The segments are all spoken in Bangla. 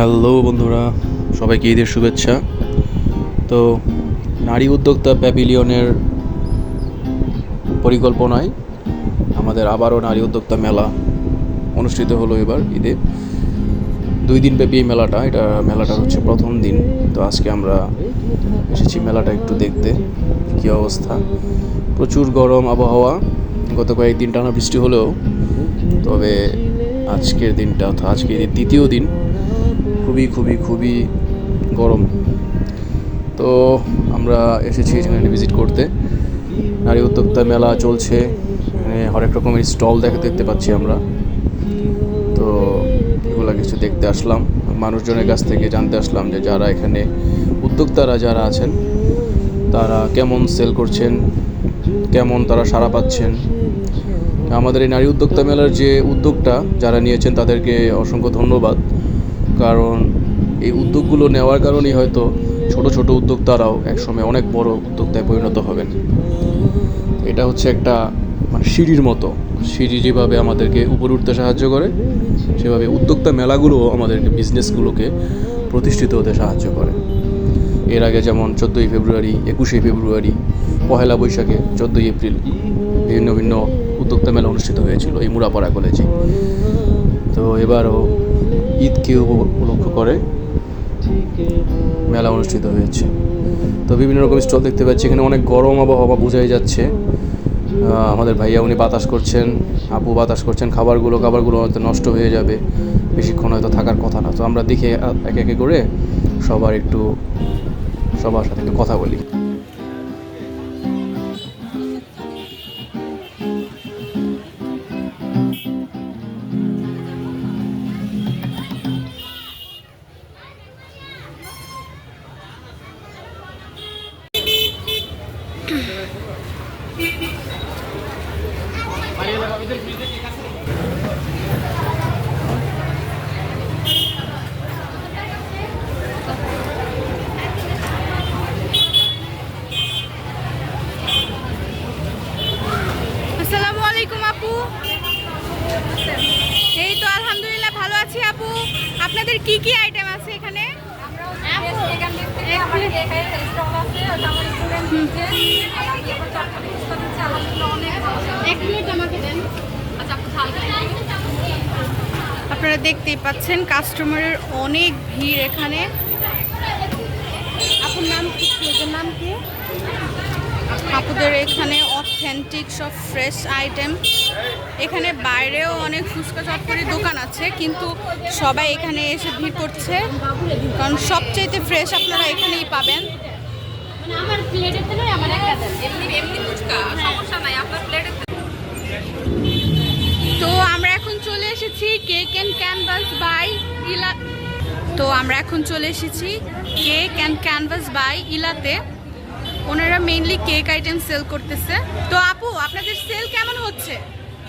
হ্যালো বন্ধুরা, সবাইকে ঈদের শুভেচ্ছা। তো নারী উদ্যোক্তা প্যাভিলিয়নের পরিকল্পনায় আমাদের আবারও নারী উদ্যোক্তা মেলা অনুষ্ঠিত হলো এবার ঈদে। দুই দিন ব্যাপী এই মেলাটা, এটা মেলাটা হচ্ছে প্রথম দিন। তো আজকে আমরা এসেছি মেলাটা একটু দেখতে, কী অবস্থা। প্রচুর গরম, আবহাওয়া, গত কয়েকদিন টানা বৃষ্টি হলেও, তবে আজকের দিনটা অর্থাৎ আজকে দ্বিতীয় দিন। খুবই খুবই খুবই গরম। তো আমরা এসেছি এখানে ভিজিট করতে। নারী উদ্যোক্তা মেলা চলছে। এখানে হরেক রকমের স্টল দেখা, দেখতে পাচ্ছি আমরা। তো এগুলো কিছু দেখতে আসলাম। মানুষজনের কাছ থেকে জানতে আসলাম যে যারা এখানে উদ্যোক্তারা যারা আছেন, তারা কেমন সেল করছেন, কেমন তারা সাড়া পাচ্ছেন। আমাদের এই নারী উদ্যোক্তা মেলার যে উদ্যোগটা যারা নিয়েছেন, তাদেরকে অসংখ্য ধন্যবাদ। কারণ এই উদ্যোগগুলো নেওয়ার কারণেই হয়তো ছোট ছোট উদ্যোক্তারাও একসময় অনেক বড় উদ্যোক্তায় পরিণত হবেন। এটা হচ্ছে একটা মানে সিঁড়ির মতো। সিঁড়ি যেভাবে আমাদেরকে উপরে উঠতে সাহায্য করে, সেভাবে উদ্যোক্তা মেলাগুলো আমাদেরকে বিজনেসগুলোকে প্রতিষ্ঠিত হতে সাহায্য করে। এর আগে যেমন চোদ্দোই ফেব্রুয়ারি, একুশে ফেব্রুয়ারি, পহেলা বৈশাখে চোদ্দোই এপ্রিল ভিন্ন ভিন্ন উদ্যোক্তা মেলা অনুষ্ঠিত হয়েছিল এই মুড়াপাড়া কলেজে। তো এবারও ঈদকে উপ- উপলক্ষ করে মেলা অনুষ্ঠিত হয়েছে। তো বিভিন্ন রকম স্টল দেখতে পাচ্ছি, এখানে অনেক গরম আবহাওয়া বোঝাই যাচ্ছে। আমাদের ভাইয়া উনি বাতাস করছেন, আপু বাতাস করছেন, খাবারগুলো খাবারগুলো হয়তো নষ্ট হয়ে যাবে, বেশিক্ষণ হয়তো থাকার কথা না। তো আমরা দেখে, একে একে করে সবার একটু, সবার সাথে একটু কথা বলি। আসসালামু আলাইকুম আপু। এই তো আলহামদুলিল্লাহ, ভালো আছি আপু। আপনাদের কি কি আইটেম আছে এখানে এক মিনিট আমাকে দেন আপনারা দেখতেই পাচ্ছেন কাস্টমারের অনেক ভিড় এখানে। আপনার নাম কি? আপনাদের নাম কি? আপুদের এখানে অথেন্টিক সব ফ্রেশ আইটেম এখানে বাইরেও অনেক ফুচকা চটপটির দোকান আছে, কিন্তু সবাই এখানে এসে ভিড় করছে। কারণ সবচেয়ে ফ্রেশ আপনারা এখানেই পাবেন। একটা এমনি তো আমরা এখন চলে এসেছি কেক অ্যান্ড ক্যানভাস বাই ইলা তো আমরা এখন চলে এসেছি কেক অ্যান্ড ক্যানভাস বাই ইলাতে ওনারা মেইনলি কেক আইটেম সেল করতেছে। তো আপু, আপনাদের সেল কেমন হচ্ছে?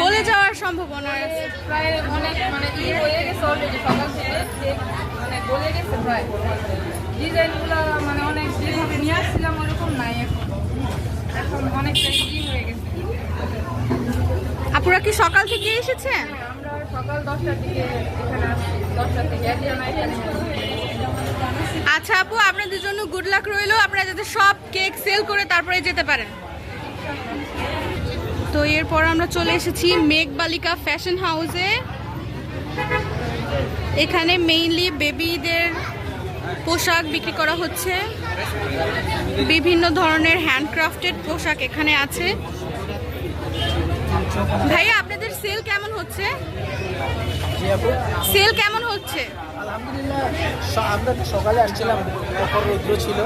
গলে যাওয়ার সম্ভাবনা আছে। প্রায় অনেক মানে ই হয়ে গেছে অলরেডি সকাল থেকে। মানে গলে গেছে প্রায়। ডিজাইনগুলো মানে অনেক যেভাবে নিয়ে আসছিলাম ওরকম নাই এখন। এখন অনেকটা ই হয়ে গেছে। আপুরা কি সকাল থেকে এসেছেন আমরা সকাল দশটার দিকে এখানে আসছি। দশটা থেকে আচ্ছা আপু আপনাদের জন্য গুড লাক রইল। আপনারা যাতে সব কেক সেল করে তারপরে যেতে পারেন। তো এরপর আমরা চলে এসেছি মেঘ বালিকা ফ্যাশন হাউসে এখানে মেইনলি বেবিদের পোশাক বিক্রি করা হচ্ছে। বিভিন্ন ধরনের হ্যান্ডক্রাফটেড পোশাক এখানে আছে। ভাইয়া আপনাদের সেল কেমন হচ্ছে? সেল কেমন হচ্ছে? আলহামদুলিল্লাহ আমরা তো সকালে আসছিলাম রৌদ্র ছিল।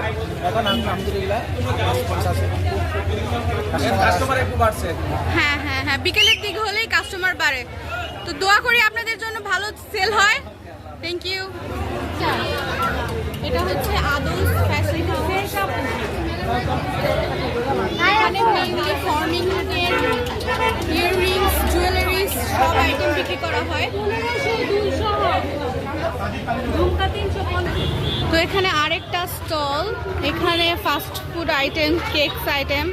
এখন আলহামদুলিল্লাহ কাস্টমার একটু বাড়ছে। হ্যাঁ হ্যাঁ হ্যাঁ বিকেলের দিকে হলেই কাস্টমার বাড়ে। তো দোয়া করি আপনাদের জন্য ভালো সেল হয়। থ্যাংক ইউ এটা হচ্ছে ফর্মিং ইয়াররিংস জুয়েলারিস করা হয়? তো এখানে আরেকটা স্টল এখানে fast food item cakes item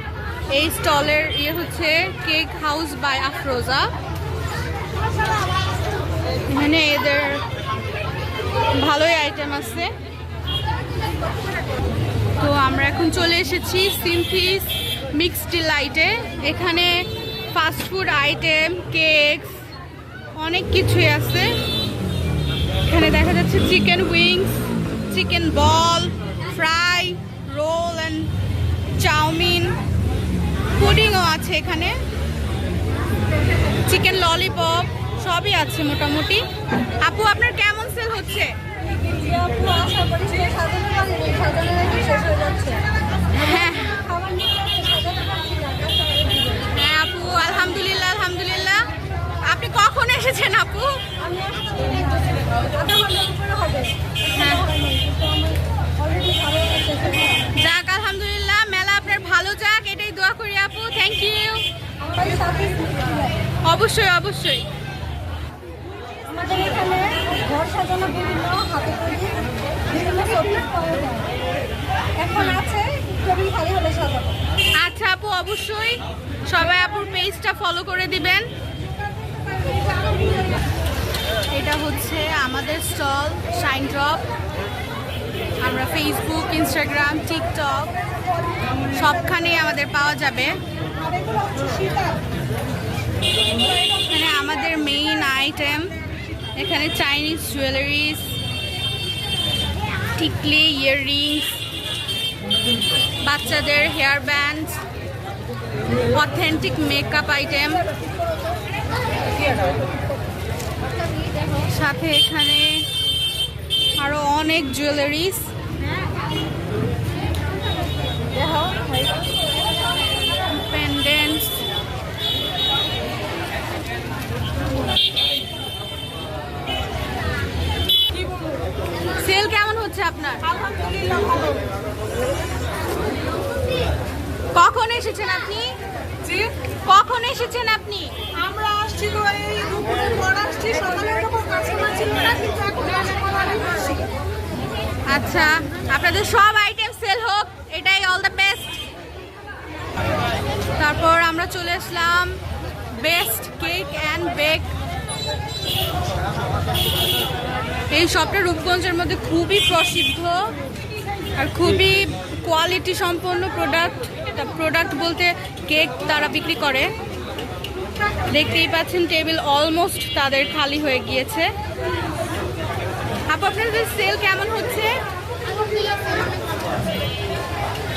এই স্টলের ইয়ে হচ্ছে কেক হাউস বাই আফরোজা এখানে এদের ভালোই আইটেম আছে। তো আমরা এখন চলে এসেছি সিনথিস মিক্স ডিলাইটে এখানে ফাস্ট ফুড আইটেম কেকস অনেক কিছুই আছে। এখানে দেখা যাচ্ছে chicken wings chicken ball fry roll and chowmein পুডিংও আছে এখানে। চিকেন ললিপপ সবই আছে মোটামুটি। আপু আপনার কেমন সেল হচ্ছে? হ্যাঁ হ্যাঁ আপু আলহামদুলিল্লাহ আলহামদুলিল্লাহ আপনি কখন এসেছেন আপু হ্যাঁ যাক আলহামদুলিল্লাহ মেলা আপনার ভালো যাক এটাই দোয়া করি আপু থ্যাংক ইউ অবশ্যই অবশ্যই। আমাদের এখানে ঘর সাজানো বিভিন্ন হাতে তৈরি বিভিন্ন শোপিস পাওয়া যায়। এখন আছে টেবিল খালি হলে সাজাবো আচ্ছা আপু অবশ্যই। সবাই আপুর পেজটা ফলো করে দিবেন। এটা হচ্ছে আমাদের স্টল শাইন ড্রপ আমরা ফেসবুক ইনস্টাগ্রাম টিকটক সবখানেই আমাদের পাওয়া যাবে আর এগুলো হচ্ছে শীতার এখানে আমাদের মেইন আইটেম এখানে চাইনিজ জুয়েলারিস টিকলি ইয়াররিংস বাচ্চাদের hair band authentic makeup item সাথে এখানে আরও অনেক জুয়েলারিস পেন্ডেন্টস সেল কেমন হচ্ছে আপনার? কখন এসেছেন আপনি? কখন এসেছেন আপনি? আমরা আসছি তো এই দুপুরের পর আসছি সকালে এরকম কাস্টমার ছিল না কিন্তু এখন কাস্টমার অনেক বেশি আচ্ছা আপনাদের সব আইটেম সেল হোক এটাই অল দ্য বেস্ট তারপর আমরা চলে আসলাম বেস্ট কেক অ্যান্ড বেক এই শপটা রূপগঞ্জের মধ্যে খুবই প্রসিদ্ধ আর খুবই কোয়ালিটি সম্পন্ন প্রোডাক্ট প্রোডাক্ট বলতে কেক তারা বিক্রি করে। দেখতেই পাচ্ছেন টেবিল অলমোস্ট তাদের খালি হয়ে গিয়েছে। আপু আপনাদের সেল কেমন হচ্ছে?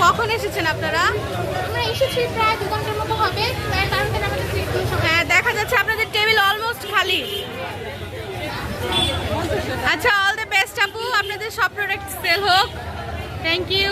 কখন এসেছেন আপনারা? আমরা এসেছি প্রায় দু ঘণ্টার মতো হবে। হ্যাঁ দেখা যাচ্ছে আপনাদের টেবিল অলমোস্ট খালি। আচ্ছা অল দ্য বেস্ট আপু। আপনাদের সব প্রোডাক্ট সেল হোক। Thank you